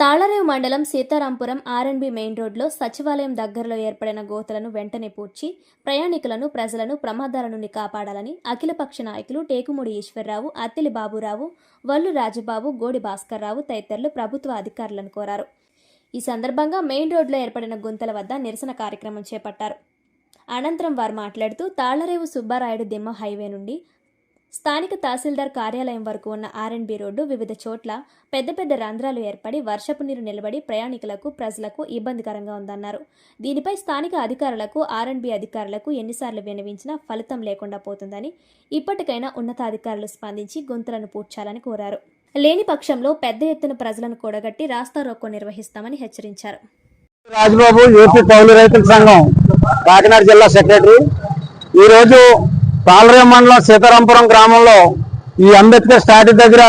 తాళరేవు మండలం Sitarampuram R&B main రోడ్లో సచివాలయం దగ్గరలో ఏర్పడిన గోతులను వెంటనే పూడ్చి ప్రయాణికులను ప్రజలను ప్రమాదాల నుండి కాపాడాలని అఖిలపక్ష నాయకులు టేకుముడి ఈశ్వర్రావు అత్తిలి బాబురావు వల్లు రాజబాబు గోడి భాస్కర్రావు తదితరులు ప్రభుత్వ అధికారులను కోరారు. ఈ సందర్భంగా మెయిన్ రోడ్లో ఏర్పడిన గుంతల వద్ద నిరసన కార్యక్రమం చేపట్టారు. అనంతరం వారు మాట్లాడుతూ తాళరేవు సుబ్బారాయుడు దిమ్మ హైవే నుండి స్థానిక తహసీల్దార్ కార్యాలయం వరకు ఉన్న ఆర్ఎన్బి రోడ్డు వివిధ చోట్ల పెద్ద పెద్ద రంధ్రాలు ఏర్పడి వర్షపు నీరు నిలబడి ప్రయాణికులకు ప్రజలకు ఇబ్బందికరంగా ఉందన్నారు. దీనిపై స్థానిక అధికారులకు ఆర్ఎన్బి అధికారులకు ఎన్నిసార్లు వినవించినా ఫలితం లేకుండా పోతుందని ఇప్పటికైనా ఉన్నతాధికారులు స్పందించి గొంతులను పూడ్చాలని కోరారు. లేని పక్షంలో పెద్ద ఎత్తున ప్రజలను కూడగట్టి రాస్తా రోకో నిర్వహిస్తామని హెచ్చరించారు. రాజబాబు ఏపీ కౌలు రైతుల సంఘం కాకినాడ జిల్లా సెక్రటరీ. ఈ రోజు పాలరే మండలం సీతారాంపురం గ్రామంలో ఈ అంబేద్కర్ స్టాట్యూ దగ్గర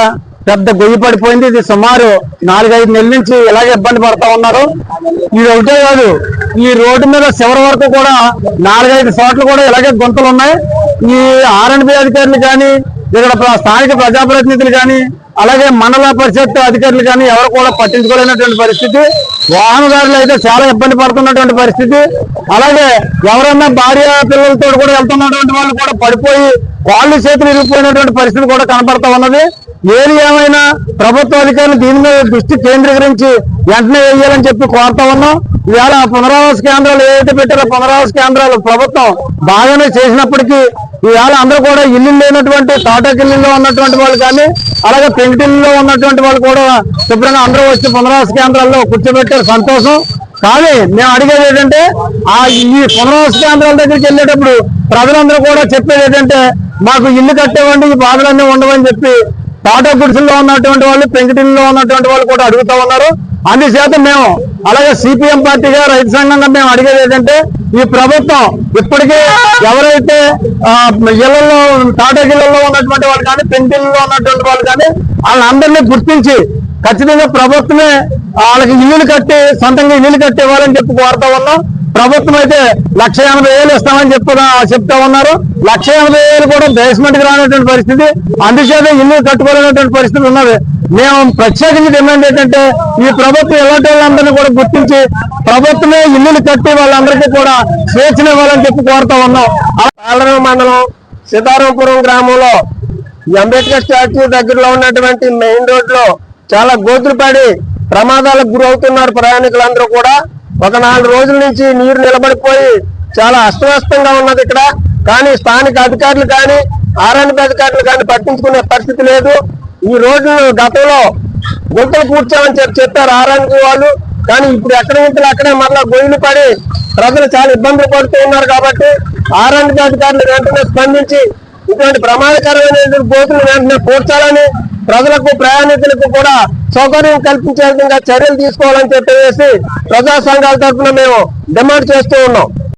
పెద్ద గొయ్యి పడిపోయింది. ఇది సుమారు నాలుగైదు నెలల నుంచి ఇలాగే ఇబ్బంది పడతా ఉన్నారు. ఇది ఒకటే కాదు ఈ రోడ్డు మీద చివరి వరకు కూడా నాలుగైదు చోట్ల కూడా ఇలాగే గుంతలు ఉన్నాయి. ఈ ఆర్ఎండ్బి అధికారులు కానీ ఇక్కడ ప్ర- స్థానిక ప్రజాప్రతినిధులు కానీ అలాగే మండల పరిషత్ అధికారులు కానీ ఎవరు కూడా పట్టించుకోలేనటువంటి పరిస్థితి. వాహనదారులు అయితే చాలా ఇబ్బంది పడుతున్నటువంటి పరిస్థితి. అలాగే ఎవరైనా భార్య పిల్లలతో కూడా వెళ్తున్నటువంటి వాళ్ళు కూడా పడిపోయి వాళ్ళు చేతులు ఇరిగిపోయినటువంటి పరిస్థితి కూడా కనపడతా ఉన్నది. ఏది ఏమైనా ప్రభుత్వ అధికారులు దీని మీద దృష్టి కేంద్రీకరించి వెంటనే వేయాలని చెప్పి కోరుతా ఉన్నాం. ఇవాళ పునరావాస కేంద్రాలు ఏదైతే పెట్టారో పునరావాస కేంద్రాలు ప్రభుత్వం బాగానే చేసినప్పటికీ ఈవేళ అందరూ కూడా ఇల్లు లేనటువంటి తాటాకిల్లులో ఉన్నటువంటి వాళ్ళు కానీ అలాగే పెంకిటిల్లులో ఉన్నటువంటి వాళ్ళు కూడా శుభ్రంగా అందరూ వచ్చి పునరావాస కేంద్రాల్లో కూర్చోబెట్టారు. సంతోషం. కానీ మేము అడిగేది ఏంటంటే ఆ ఈ పునరావాస కేంద్రాల దగ్గరికి వెళ్ళేటప్పుడు ప్రజలందరూ కూడా చెప్పేది ఏంటంటే మాకు ఇల్లు కట్టేవండి ఈ బాధలన్నీ ఉండవని చెప్పి టాటా గుడిసెల్లో ఉన్నటువంటి వాళ్ళు పెంకటిల్లో ఉన్నటువంటి వాళ్ళు కూడా అడుగుతా ఉన్నారు. అందుచేత మేము అలాగే సిపిఎం పార్టీగా రైతు సంఘంగా మేము అడిగేది ఏంటంటే ఈ ప్రభుత్వం ఇప్పటికే ఎవరైతే ఇళ్ళలో టాటా గిళ్ళల్లో ఉన్నటువంటి వాళ్ళు కానీ పెంకిళ్ళలో ఉన్నటువంటి వాళ్ళు కానీ వాళ్ళందరినీ గుర్తించి ఖచ్చితంగా ప్రభుత్వమే వాళ్ళకి ఇల్లులు కట్టి సొంతంగా ఇల్లులు కట్టి ఇవ్వాలని చెప్పి కోరుతా ఉన్నాం. ప్రభుత్వం అయితే లక్ష ఎనభై వేలు ఇస్తామని చెప్తున్నా చెప్తా ఉన్నారు. లక్ష ఎనభై వేలు కూడా బేస్మెంట్కి రానటువంటి పరిస్థితి. అందుచేత ఇల్లు కట్టుకోలేనటువంటి పరిస్థితి ఉన్నది. మేము ప్రత్యేకించి డిమాండ్ ఏంటంటే ఈ ప్రభుత్వం ఎలాంటి వాళ్ళందరినీ కూడా గుర్తించి ప్రభుత్వమే ఇల్లులు కట్టి వాళ్ళందరికీ కూడా స్వేచ్ఛనివ్వాలని చెప్పి కోరుతా ఉన్నాం. పాలన మండలం సీతారాంపురం గ్రామంలో అంబేద్కర్ స్టాచ్యూ దగ్గరలో ఉన్నటువంటి మెయిన్ రోడ్లో చాలా గోతులు పడి ప్రమాదాలకు గురవుతున్నారు ప్రయాణికులందరూ కూడా. ఒక నాలుగు రోజుల నుంచి నీరు నిలబడిపోయి చాలా అస్తవ్యస్తంగా ఉన్నది ఇక్కడ. కానీ స్థానిక అధికారులు కానీ ఆర్ఎన్బి అధికారులు కానీ పట్టించుకునే పరిస్థితి లేదు. ఈ రోడ్లు గతంలో గుంతలు కూర్చామని చెప్పి చెప్పారు ఆర్ఎన్బి వాళ్ళు. కానీ ఇప్పుడు ఎక్కడ నుంచి అక్కడే మరలా గొయ్యలు పడి ప్రజలు చాలా ఇబ్బందులు పడుతూ ఉన్నారు కాబట్టి ఆర్ఎన్బి అధికారులు వెంటనే స్పందించి ఇటువంటి ప్రమాదకరమైన బోతులు వెంటనే పూడ్చాలని ప్రజలకు ప్రయాణికులకు కూడా సౌకర్యం కల్పించే విధంగా చర్యలు తీసుకోవాలని చెప్పేసి ప్రజా సంఘాల తరఫున మేము డిమాండ్ చేస్తూ ఉన్నాం.